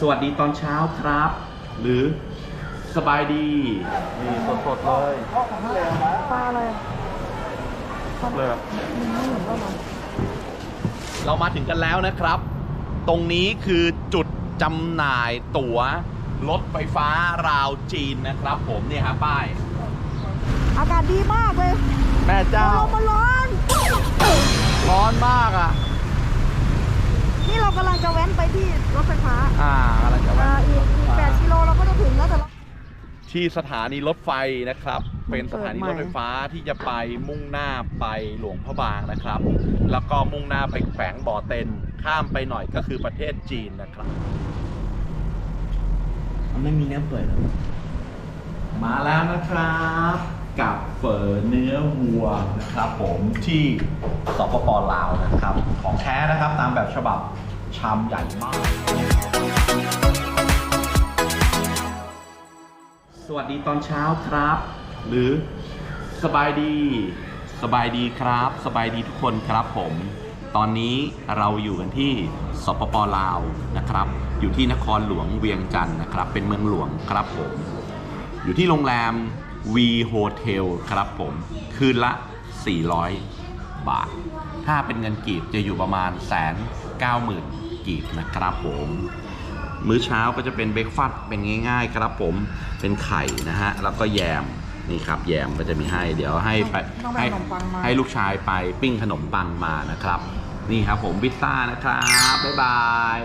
สวัสดีตอนเช้าครับ หรือสบายดีนี่สดๆเลยปลาอะไรเลยไม่เหมือนเราหรอเรามาถึงกันแล้วนะครับ ตรงนี้คือจุดจำหน่ายตั๋วรถไฟฟ้าราวจีนนะครับผมเนี่ยฮะป้าย อากาศดีมากเลย แม่เจ้าลมมันร้อนร้อนมากอะ นี่เรากำลังจะแว้นไปที่รถไฟฟ้าอ่ากำลังจะเอ่ออีกอีกแปดกิโลเราก็จะถึงแล้วแต่เราที่สถานีรถไฟนะครับ เป็นสถานีรถไฟฟ้าที่จะไปมุ่งหน้าไปหลวงพระบางนะครับ แล้วก็มุ่งหน้าไปแขวงบ่อเต็นข้ามไปหน่อยก็คือประเทศจีนนะครับมันไม่มีเนื้อเปื่อยแล้วมาแล้วนะครับ กับเฝอเนื้อวัวนะครับ ผมที่สปปลาวนะครับ ของแท้นะครับตามแบบฉบับ ชามใหญ่มาก สวัสดีตอนเช้าครับ หรือสบายดี สบายดีครับ สบายดีทุกคนครับผม ตอนนี้เราอยู่กันที่สปปลาวนะครับ อยู่ที่นครหลวงเวียงจันทร์นะครับ เป็นเมืองหลวงครับผม อยู่ที่โรงแรม V Hotel ครับผม คืนละ 400 บาท ถ้าเป็นเงินกีบจะอยู่ประมาณแสนเก้าหมื่น กีบนะครับผม มื้อเช้าก็จะเป็นเบรกฟาสต์เป็นง่าย ๆ ครับผมเป็นไข่นะฮะแล้วก็แยมนี่ครับแยมก็จะมีให้ เดี๋ยวให้ไปต้องไปให้ขนมปังมา ให้ลูกชายไปปิ้งขนมปังมานะครับ นี่ครับผมพิซซ่านะครับ บ๊ายบาย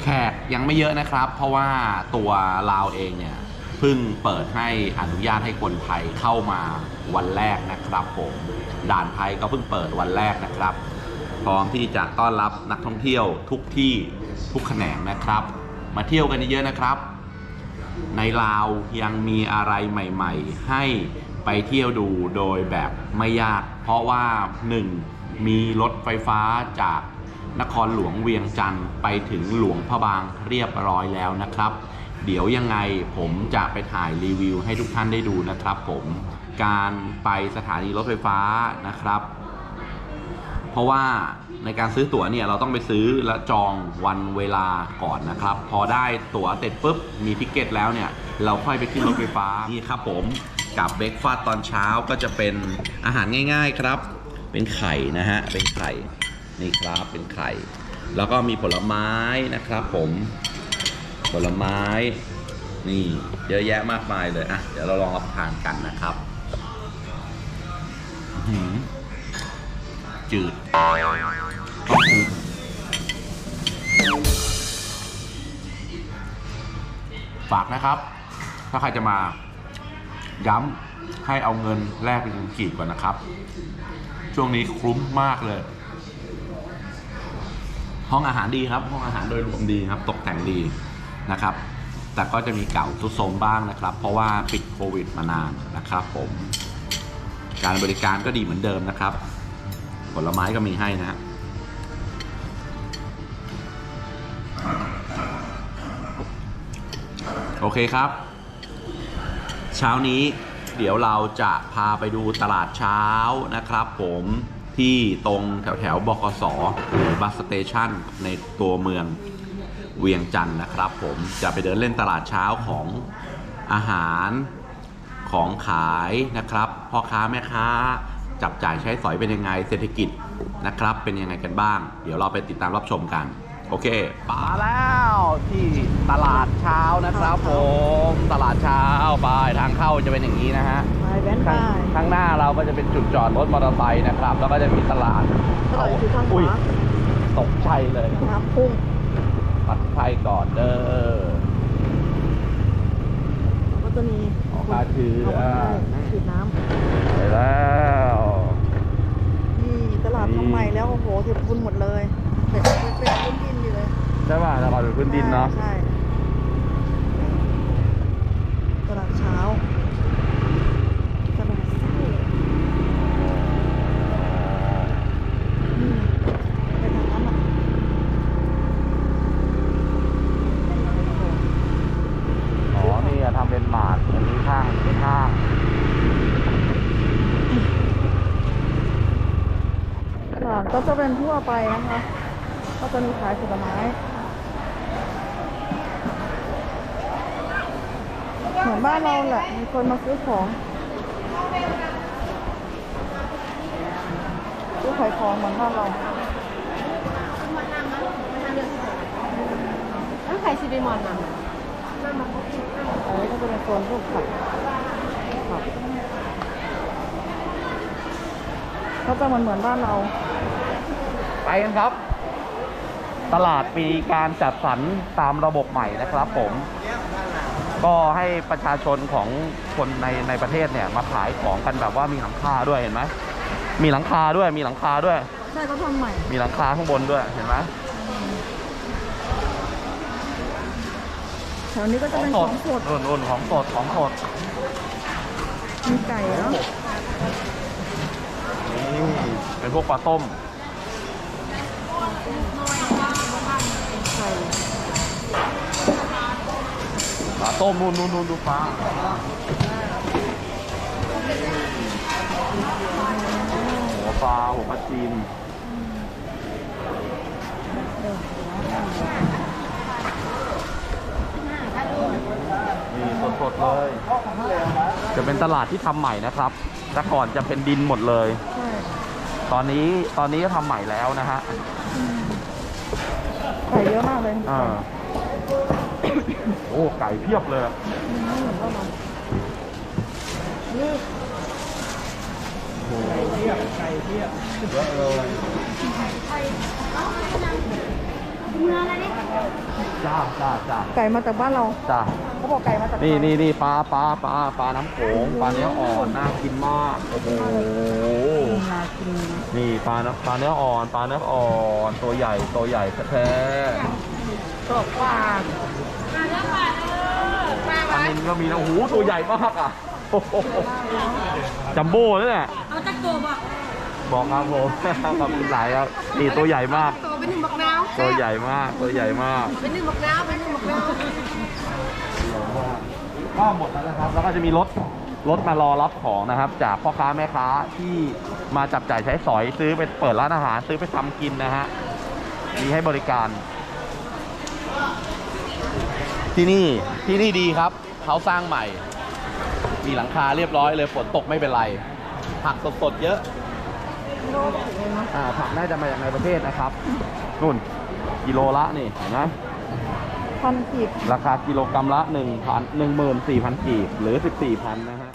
แขกยังไม่เยอะนะครับ เพราะว่าตัวลาวเองเนี่ยเพิ่งเปิดให้อนุญาตให้คนไทยเข้ามาวันแรกนะครับผมด่านไทยก็เพิ่งเปิดวันแรกนะครับพ ร้อมที่จะต้อนรับนักท่องเที่ยวทุกที่ทุกแขนงนะครับ มาเที่ยวกันเยอะๆนะครับ ในลาวยังมีอะไรใหม่ ๆ ให้ไปเที่ยวดูโดยแบบไม่ยาก เพราะว่า 1. มีรถไฟฟ้าจากนครหลวงเวียงจันทร์ไปถึงหลวงพระบางเรียบร้อยแล้วนะครับ เดี๋ยวยังไงผมจะไปถ่ายรีวิวให้ทุกท่านได้ดูนะครับผมการไปสถานีรถไฟฟ้านะครับ เพราะว่าในการซื้อตั๋วเนี่ยเราต้องไปซื้อและจองวันเวลาก่อนนะครับ พอได้ตั๋วเสร็จปุ๊บมีทิกเก็ตแล้วเนี่ย เราค่อยไปขึ้นรถไฟฟ้านี่ครับผมกับเบรกฟาสตตอนเช้าก็จะเป็นอาหารง่าย ๆครับ เป็นไข่นะฮะเป็นไข่นี่ครับเป็นไข่ แล้วก็มีผลไม้นะครับ ผมผลไม้ นี่เยอะแยะมากมายเลยอะเดี๋ยวเราลองรับประทานกันนะครับ จืดต้องปรุงฝากนะครับ ถ้าใครจะมาย้ำให้เอาเงินแลกเป็นเงินกีบก่อนนะครับ ช่วงนี้คุ้มมากเลย ห้องอาหารดีครับ ห้องอาหารโดยรวมดีครับ ตกแต่งดีนะครับ แต่ก็จะมีเก่าทุดโทรมบ้างนะครับ เพราะว่าปิดโควิดมานานนะครับ ผม การบริการก็ดีเหมือนเดิมนะครับ ผลไม้ก็มีให้นะฮะโอเคครับ เช้านี้เดี๋ยวเราจะพาไปดูตลาดเช้านะครับผมที่ตรงแถวแถวบกสหรือบัสสเตชันในตัวเมืองเวียงจันทร์นะครับผมจะไปเดินเล่นตลาดเช้าของอาหารของขายนะครับพ่อค้าแม่ค้า จับจ่ายใช้สอยเป็นยังไงเศรษฐกิจนะครับ เป็นยังไงกันบ้าง เดี๋ยวเราไปติดตามรับชมกัน โอเคมาแล้วที่ตลาดเช้านะครับผม ตลาดเช้าไปทางเข้าจะเป็นอย่างนี้นะฮะไปแว้นไปข้างข้างหน้าเราก็จะเป็นจุดจอดรถมอเตอร์ไซค์นะครับ แล้วก็จะมีตลาดตลาดอยู่ข้างขอุ้ยวาตกใจเลยน้ำพุ่งปัดไฟก่อนเด้อแล้วก็จะมีออกมาถือเอาอ่ามาฉีดน้ไปแล้วำ นี่ตลาดทำใหม่แล้วโอ้โหเสร็จคุณหมดเลยเป็นเป็นพื้นดินอยู่เลยใช่ป่ะตลาดเป็นพื้นดินเนาะใช่ตลาดเช้าตลาดเช้าอืมไปทางนั้นอะ อ๋อ นี่อะทำเป็นหมาดอันนี้ข้างเป็นข้าง ตลาดก็จะเป็นทั่วไปนะคะ ก็จะมีขายผลไม้เหมือนบ้านเราแหละ มีคนมาซื้อของ ซื้อขายของเหมือนบ้านเราต้องใส่ซีเบมอนมาอันนี้ก็จะเป็นโซนพวกผักผักก็จะเหมือนเหมือนบ้านเรา ไปกันครับ ตลาดปีการจัดสรรตามระบบใหม่นะครับผม ก็ให้ประชาชนของคนในในประเทศเนี่ยมาขายของกันแบบว่ามีหลังคาด้วยเห็นไหมมีหลังคาด้วยมีหลังคาด้วย ใช่ก็ทำใหม่ มีหลังคาข้างบนด้วยเห็นไหมแถวนี้ก็ขจะองเป็นสขดองสดรุ่นรุ่นของสดของสดมีไก่เนาะนี่เป็นพวกปลาต้ม ปลาต้มนู่นนู่นนู่นดูปลาหัวปลาหัวปลาจีนนี่สดๆเลย จะเป็นตลาดที่ทำใหม่นะครับ แต่ก่อนจะเป็นดินหมดเลยใช่ตอนนี้ตอนนี้ก็ทำใหม่แล้วนะฮะ ไก่เยอะมากเลยอ่า โอ้ไก่เพียบเลยอะอืมเหมือนบ้านเรานี่โอ้ไก่เพียบไก่เพียบเยอะเลย จ้าจ้าจ้าไก่มาจากบ้านเราจ้าเขาบอกไก่มาจากนี่ไทยนี่นี่ปลาปลาปลาปลาน้ำโขงปลาเนื้ออ่อนน่ากินมากโอ้โหนากินนี่ปลาเนื้อปลาเนื้ออ่อนปลาเนื้ออ่อนตัวใหญ่ตัวใหญ่แท้กรอบปลาๆปลานินก็มีนะโอ้โหตัวใหญ่มากอะโอ้โหจัมโบ้นี่แหละเอาจักตัวบอกบอกครับผมขอบคุณหลายครับนี่ตัวใหญ่มากตัว เป็นหนึ่งบักนาวตัวใหญ่มากตัวใหญ่มากเป็นหนึ่งบักนาวเป็นหนึ่งบักนาวก็หมดแล้วนะครับ แล้วก็จะมีรถรถมารอรับของนะครับ จากพ่อค้าแม่ค้าที่มาจับจ่ายใช้สอยซื้อไปเปิดร้านอาหารซื้อไปทำกินนะฮะมีให้บริการ ที่นี่ที่นี่ดีครับเขาสร้างใหม่ มีหลังคาเรียบร้อยเลยฝนตกไม่เป็นไรผักสดๆเยอะ อ่าผักน่าจะมาจากในประเทศนะครับนุ่นกิโลละนี่เห็นไหมพันกีบราคากิโลกรัมละ1 0 0 0 14,000กีบหรือ 14,000 นะฮะ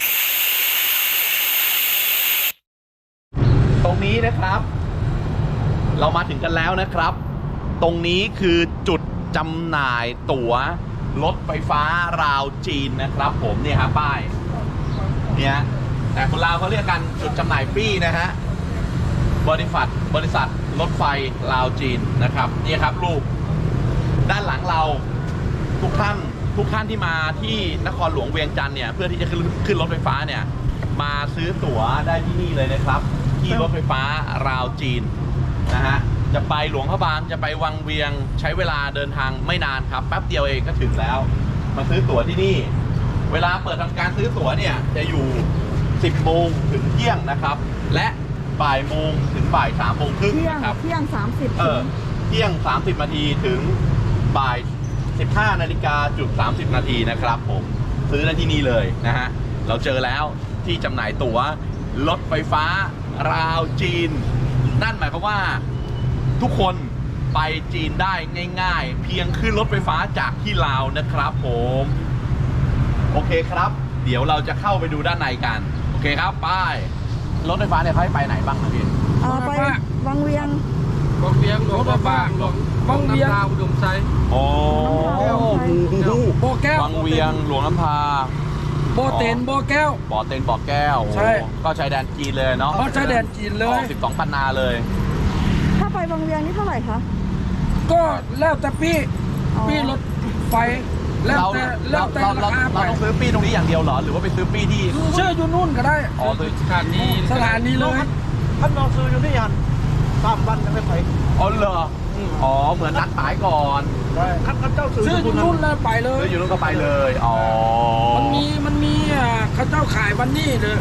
ตรงนี้นะครับ เรามาถึงกันแล้วนะครับ ตรงนี้คือจุดจำหน่ายตั๋วรถไฟฟ้าราวจีนนะครับ ผมเนี่ยครับป้าย เนี่ยแต่คนลาวเขาเรียกกันจุดจำหน่ายฟรีนะฮะ บริษัทบริษัทรถไฟลาวจีนนะครับนี่ครับรูปด้านหลังเราทุกท่านทุกท่านที่มาที่นครหลวงเวียงจันทร์เนี่ยเพื่อที่จะขึ้นขึ้นรถไฟฟ้าเนี่ยมาซื้อตั๋วได้ที่นี่เลยนะครับ ที่รถไฟฟ้าราวจีนนะฮะจะไปหลวงพระบางจะไปวังเวียงใช้เวลาเดินทางไม่นานครับแป๊บเดียวเองก็ถึงแล้ว มาซื้อตั๋วที่นี่ เวลาเปิดทำการซื้อตั๋วเนี่ยจะอยู่ 10โมงถึงเที่ยงนะครับ และ บ่ายโมงถึงบ่าย3โมงครึ่งเที่ยงนะครับ เที่ยงสามสิบเออเที่ยง 30 นาทีถึงบ่าย 15 นาฬิกาจุด 30 นาทีนะครับผม ซื้อได้ที่นี่เลยนะฮะ เราเจอแล้วที่จำหน่ายตั๋วรถไฟฟ้าราวจีน นั่นหมายความว่าทุกคนไปจีนได้ง่าย ๆ เพียงขึ้นรถไฟฟ้าจากที่ลาวนะครับผม โอเคครับ เดี๋ยวเราจะเข้าไปดูด้านในกัน โอเคครับ ไป้าย รถไฟฟ้าเนี่ยเขาให้ไปไหนบ้างนะพี่เอาไปวังเวียง บางเวียงหลวงพระบางหลวงบางเวียงน้ำตาอุดมไซโอ้น้ำพาโบแก้ววังเวียงหลวงน้ำพาโบเต็นโบแก้ว บ่อเต็นบ่อแก้วใช่โอ้ก็ชายแดนจีนเลยเนาะเพราะชายแดนจีนเลยสิบสองพันนาเลย ถ้าไปวังเวียงนี่เท่าไหร่คะก็แล้วแต่พี่ อ๋อพี่รถไฟแล้ว เราแต่แล้เราวแต่เราราเราคาไปเราต้องซื้อปีตรงนี้อย่างเดียวเหรอ หรือว่าไปซื้อปีที่เชื่ออยู่นู่นก็ได้อ๋อซื้อสถานีสถานีเลยท่านลองซื้ออยู่นี่ยันสามวันยังไม่ไปอ๋อเหรออ๋อเหมือนนัดหมายก่อนท่านเจ้าซื้อซื้ออยู่นู่นแล้วไปเลซื้ยออยู่นู้นก็ไปเลยอ๋อมันมีมันมีอ่าเขาเจ้าขายวันนี้เลย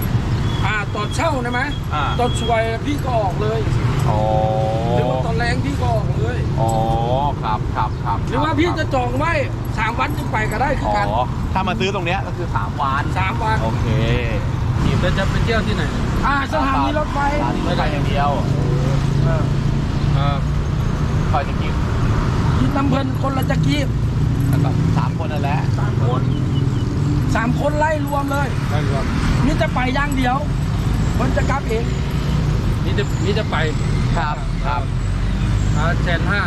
อ่าตอนเช่านะไหมอ่าตอนช่วยพี่ก็ออกเลย อ๋อหรือว่าตอนแรงพี่ก็ออกเลย อ๋อรือว่าพี่จะจองไว้สามวันจึงไปก็ได้คืออ๋อกันถ้ามาซื้อตรงเนี้ยก็คือ3วันสามวันโอเคเราจะไปเที่ยวที่ไหนอ่าสถานีรถไฟสถานีรถไฟอย่างเดียวเออเออคอยจะกินคิดน้ำเพลินคนละจะกี้แล้วก็สามคนนั่นแหละสามคนสามคนไล่รวมเลยได้รวมนี่จะไปอย่างเดียว คนจะกลับเอง นี่จะนี่จะไป ครับครับแสนห้า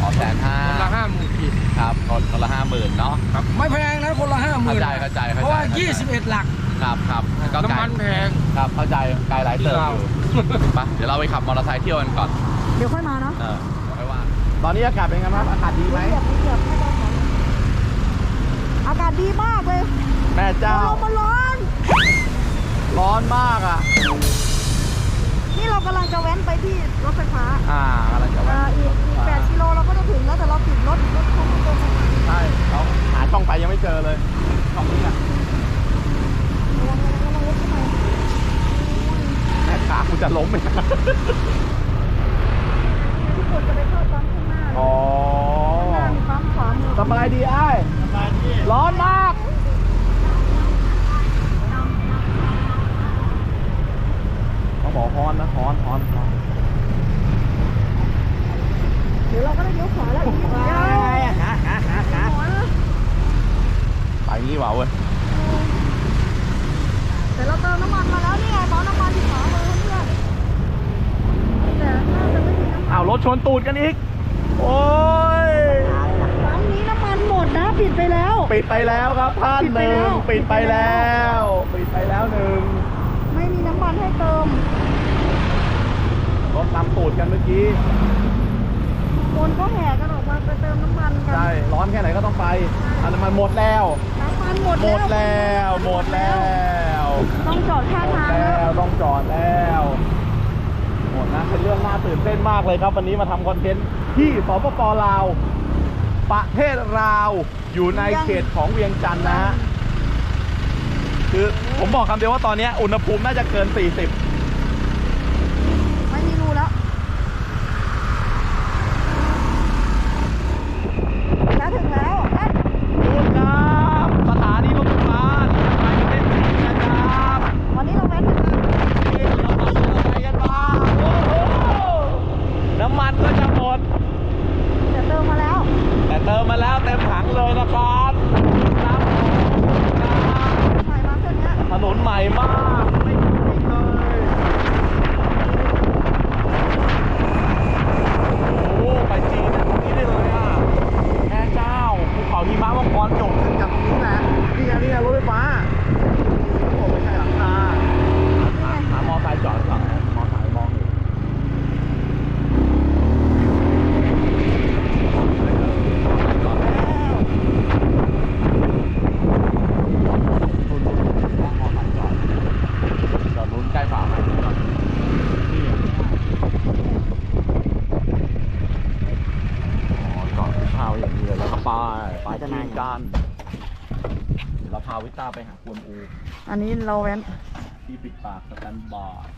อ๋อแสนห้าคนละห้าหมื่นกีบครับคนคนละห้าหมื่นเนาะไม่แพงนะคนละห้าหมื่เข้านใจเข้าใจเข้าใจเพราะว่าเข้าใจ21หลักครับครับก็ไกลน้ำมันแพงครับเข้าใจไกลหลายเติมเราอยู่ไปเดี๋ยวเราไปขับมอเตอร์ไซค์เที่ยวกันก่อนเดี๋ยวค่อยมาเนาะเออไม่ว่าตอนนี้อากาศเป็นไงบ้างอากาศดีไหมเหยียบเหยียบให้เราก่อนอากาศดีมากเลยแม่เจ้าลมมันร้อน ร้อนมากอะ นี่เรากำลังจะแว้นไปที่รถไฟฟ้าอ่าอะไรจะอ่าว่าอีกอีกแปดกิโลเราก็จะถึงแล้วแต่เราติดรถรถเขามาตรงนี้ใช่เขาหาช่องไปยังไม่เจอเลยช่องนี้อะระวังระวังระวังรถเข้าไป แม่ขากูจะล้มไหม ทุกคนจะไปเข้าปั๊มข้างหน้าเลย อ๋อ ข้างหน้ามีปั๊มขวามือ สบายดีไอ้ สบายดี ร้อนมากเขาบอกฮอนนะฮอนฮอนฮอน เดี๋ยวเราก็ได้เลี้ยวขวาแล้วอีกนิดเดียว ไปงี้ว่ะเว้ย แต่เราเติมน้ำมันมาแล้วนี่ไงปั๊มน้ำมันที่ขวามือเพื่อนแต่น่าจะไม่มีน้ำมัน อ้าวรถชนตูดกันอีก โอ้ย ปั๊มนี้น้ำมันหมดนะปิด ไปแล้ว ปิดไปแล้วครับท่านปิดหไปนึ่แล้งวปิดไปแล้ว ปิดไปแล้วหนึ่งไม่มีน้ำมันให้เติมรถนำตูดกันเมื่อกี้คนก็แห่กันออกมาไปเติมน้ำมันกันใช่ร้อนแค่ไหนก็ต้องไปอันนั้นมันหมดแล้วน้ำมันหมดหมดแล้วหมดแล้วต้องจอดข้างหมดทางแล้แล้ววต้องจอดแล้วหมดนะเป็นเรื่องน่าตื่นเต้นมากเลยครับวันนี้มาทำคอนเทนต์ที่สปปลาว ประเทศลาวอยู่ในเขตของเวียงจันทร์นะฮะคือผมบอกคำเดียวว่าตอนนี้อุณหภูมิน่าจะเกิน 40 ไม่มีรูแล้วแล้วถึงแล้วนั่น นู่นครับสถานีรถไฟฟ้าที่จะไปประเทศจีนนะครับ วันนี้เราแว้นกันมา นี่เราขับมอเตอร์ไซค์กันมาโอ้โหน้ำมันก็จะหมด แต่เติมมาแล้ว แต่เติมมาแล้วเต็มถังเลยนะครับน้ำหอมนะ ใหม่มาเส้นเนี้ย ถนนใหม่มากไม่มีเลยโอ้ไปจีนตรงนี้ได้เลยอะแม่เจ้าภูเขาหิมะมังกรจบถึงจากตรงนี้แหละนี่ไงนี่ไงรถไฟฟ้าโอ้ไม่ใช่หลังคาหาหามอไซค์จอดก่อนมอไซค์มองอยู่จอดแล้วนู่นๆมองมอไซค์จอดจอดนู้นใกล้ฝาไหมจอดนี่อะอ๋อจอดข้าวอย่างนี้เลยแล้วก็ไปไปจีนกัน เดี๋ยวเราพาวิต้าไปหากวนอู อันนี้เราแว้นที่ปิดปากสแตนบาร์ด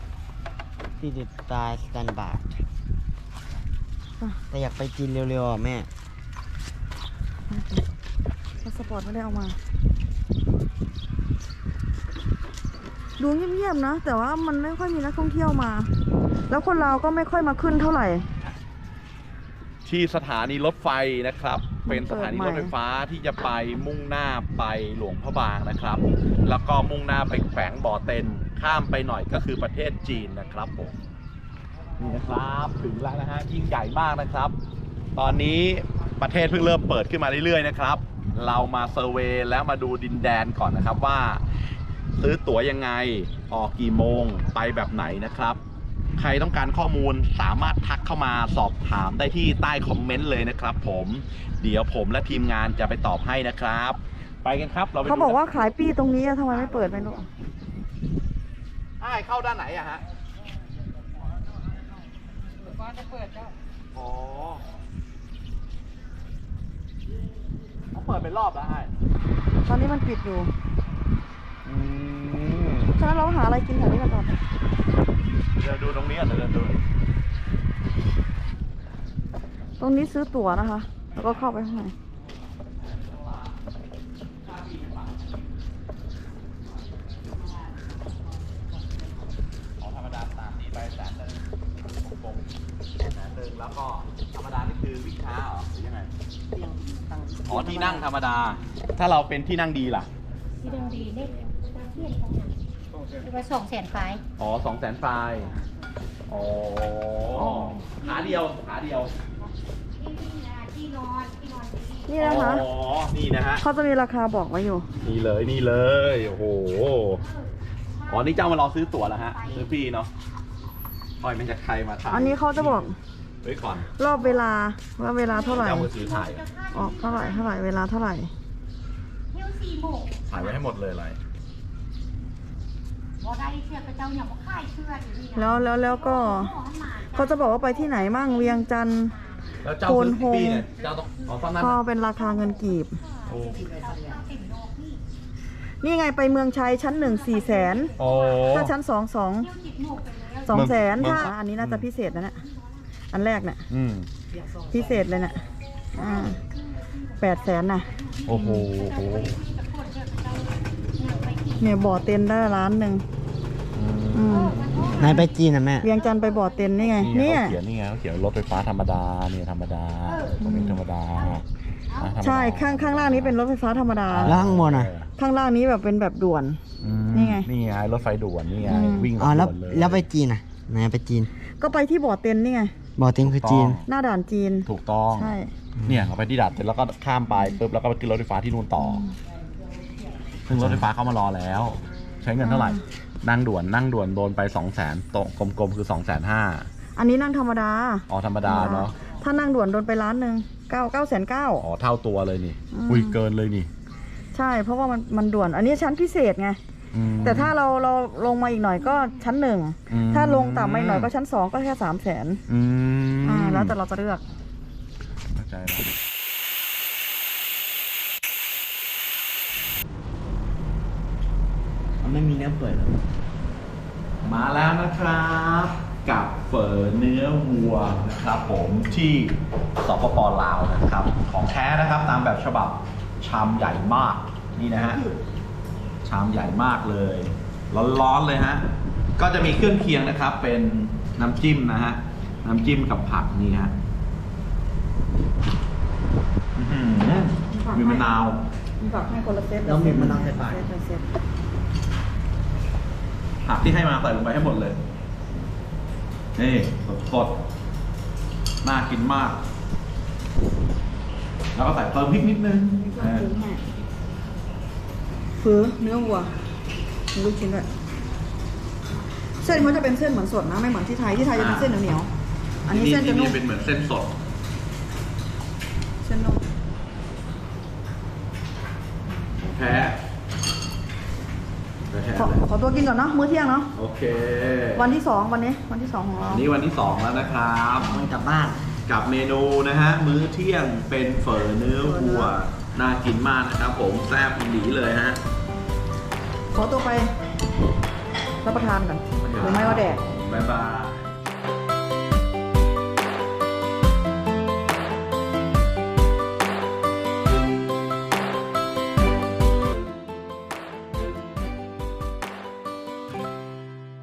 ที่ติดตายสแตนบาร์ดแต่อยากไปจีนเร็วๆอะแม่ พาสปอร์ตไม่ได้เอามา ดูเงียบๆนะ แต่ว่ามันไม่ค่อยมีนักท่องเที่ยวมา แล้วคนเราวก็ไม่ค่อยมาขึ้นเท่าไหร่ ที่สถานีรถไฟนะครับ เป็นสถานีรถไฟฟ้าที่จะไปมุ่งหน้าไปหลวงพระบางนะครับ แล้วก็มุ่งหน้าไปแขวงบ่อเต็นข้ามไปหน่อยก็คือประเทศจีนนะครับผมนี่นะครับถึงแล้วนะฮะยิ่งใหญ่มากนะครับ ตอนนี้ประเทศเพิ่งเริ่มเปิดขึ้นมาเรื่อยๆนะครับ เรามาเซอร์เวย์แล้วมาดูดินแดนก่อนนะครับว่า ซื้อตั๋วยังไงออกกี่โมงไปแบบไหนนะครับ ใครต้องการข้อมูลสามารถทักเข้ามาสอบถามได้ที่ใต้คอมเมนต์เลยนะครับผม เดี๋ยวผมและทีมงานจะไปตอบให้นะครับ ไปกันครับ เราไปเขาบอกว่าขายปีตรงนี้อะทำไมไม่เปิดไม่รู้อ้ายเข้าด้านไหนอะฮะอ๋อเขาเปิดเป็นรอบแล้วไอ้ายตอนนี้มันปิดอยู่อืมฉะนั้นเราหาอะไรกินแถวนี้กันก่อนเดี๋ยวดูตรงนี้ก่อนเดี๋ยวเดินดู ตรงนี้ซื้อตั๋วนะคะ แล้วก็เข้าไปข้างในของธรรมดาตามนี้ไปแสนหนึ่งกลมๆแสนหนึ่งแล้วก็ธรรมดานี่คือวิ่งช้าเหรอหรือยังไงอ๋อที่นั่งธรรมดา ถ้าเราเป็นที่นั่งดีล่ะ ที่เดิมดีเลขตาเทียนของมันเรียกว่าสองแสนไฟล์อ๋อสองแสนไฟล์อ๋อขาเดียวขาเดียวที่นี่ นะที่นอนที่นอนดีนี่นะคะอ๋อนี่นะฮะ เขาจะมีราคาบอกไว้อยู่ นี่เลยนี่เลย โอ้โห อ๋อ นี่เจ้ามารอซื้อตั๋วแล้วฮะ ซื้อฟรีเนาะปล่อยมันจะใครมาถ่ายอันนี้เขาจะบอกไว้ก่อนรอบเวลาว่าเวลาเท่าไหร่ เจ้ามือถือถ่าย ออกเท่าไหร่เท่าไหร่เวลาเท่าไหร่เที่ยวสี่โมงถ่ายไว้ให้หมดเลยอะไรบอได้เสื้อกระเจ้าอย่างมาค่ายเสื้ออยู่นี่นะแล้วแล้วแล้วก็ขอให้มาเขาจะบอกว่าไปที่ไหนมั่งเวียงจันทร์ แล้วเจ้าโกนซื้อโฮมฟรีเนี่ยเจ้าต้องอ๋อตอนนั้นก็เป็นราคาเงินกีบ โอ้ติดโลกนี่นี่ไงไปเมืองชัยชั้นหนึ่งสี่แสนโอ้ ถ้าชั้นสองสองเที่ยวจิตโมกไปแล้วสองแสนเมือง ถ้าอันนี้น่าจะพิเศษนะเนี่ยอันแรกเนี่ยอืมพิเศษเลยเนี่ยอ่าแปดแสนน่ะโอ้โหเนี่ยบ่อเต็นได้ล้านหนึ่งอืม นายไปจีนนะแม่ เวียงจันทร์ไปบ่อเต็นนี่ไง นี่เนี่ย เขาเขียนนี่ไงเขาเขียนรถไฟฟ้าธรรมดาเนี่ยธรรมดาตรงนี้ธรรมดานะธรรมดาใช่ข้างข้างล่างนี้เป็นรถไฟฟ้าธรรมดา แล้วข้างบนอะข้างล่างนี้แบบเป็นแบบด่วนอืมนี่ไง นี่ไงรถไฟด่วนนี่ไงอืมวิ่งอ๋อแล้วด่นเยแล้วไปจีนอะนายไปจีนก็ไปที่บ่อเต็นนี่ไงบอกติงคือจีน หน้าด่านจีน ถูกต้องใช่ เนี่ยเราไปที่ดัดเสร็จแล้วก็ข้ามไปปุ๊บแล้วก็ไปขึ้นรถไฟฟ้าที่นู่นต่ออซึ่งรถไฟฟ้าเข้ามารอแล้ว ใช้เงินเท่าไหร่ นั่งด่วนนั่งด่วนโดนไปสองแสนตรงกลมๆคือสองแสนห้าอันนี้นั่งธรรมดาอ๋อธรรมดาเนาะถ้านั่งด่วนโดนไปล้านหนึ่งเก้าเก้าแสนเก้าอ๋อเท่าตัวเลยนี่อืมอุ้ยเกินเลยนี่ ใช่เพราะว่ามันมันด่วน อันนี้ชั้นพิเศษไงอืมแต่ถ้าเราเราลงมาอีกหน่อยก็ชั้นหนึ่งอืมถ้าลงต่ำมาอีกหน่อยก็ชั้นสองก็แค่สามแสนอืมอ่าแล้วแต่เราจะเลือกเข้าใจแล้ว มันไม่มี เนื้อเปื่อยหรอมาแล้วนะครับ กับเฝอเนื้อวัวนะครับ ผมที่สปปลาวนะครับ ของแท้นะครับตามแบบฉบับชามใหญ่มากนี่นะฮะชามใหญ่มากเลยร้อนๆเลยฮะก็จะมีเครื่องเคียงนะครับ เป็นน้ำจิ้มนะฮะน้ำจิ้มกับผักนี่ฮะอื้อหือมีมะนาวมีผักให้คนละเซตแล้วมีมะนาวใส่ปากเซตละเซต ผักที่ให้มาใส่ลงไปให้หมดเลย นี่สดๆน่ากินมาก แล้วก็ใส่เพิ่มพริกนิดนึงเออฟื้อเนื้อวัวมีลูกชิ้นด้วยเส้นเขาจะเป็นเส้นเหมือนสดนะ ไม่เหมือนที่ไทยที่ไทยจะเป็นเส้นเหนียวๆอันนี้เส้นจะที่นุ่นี่มเป็นเหมือนเส้นสด เส้นนุ่มแท้แท้ ขอ เลย ขอ ตัวกินก่อนเนาะมื้อเที่ยงเนาะโอเค วันที่สองวันนี้วันที่สองของเราวันนี้วันที่สองแล้วนะครับมันกลับบ้านกับเมนูนะฮะมื้อเที่ยงเป็นเฝอเนื้อวัวน่ากินมากนะครับ ผมแซ่บหลีเลยฮะขอตัวไปรับประทานก่อนหรือไม่ก็แดก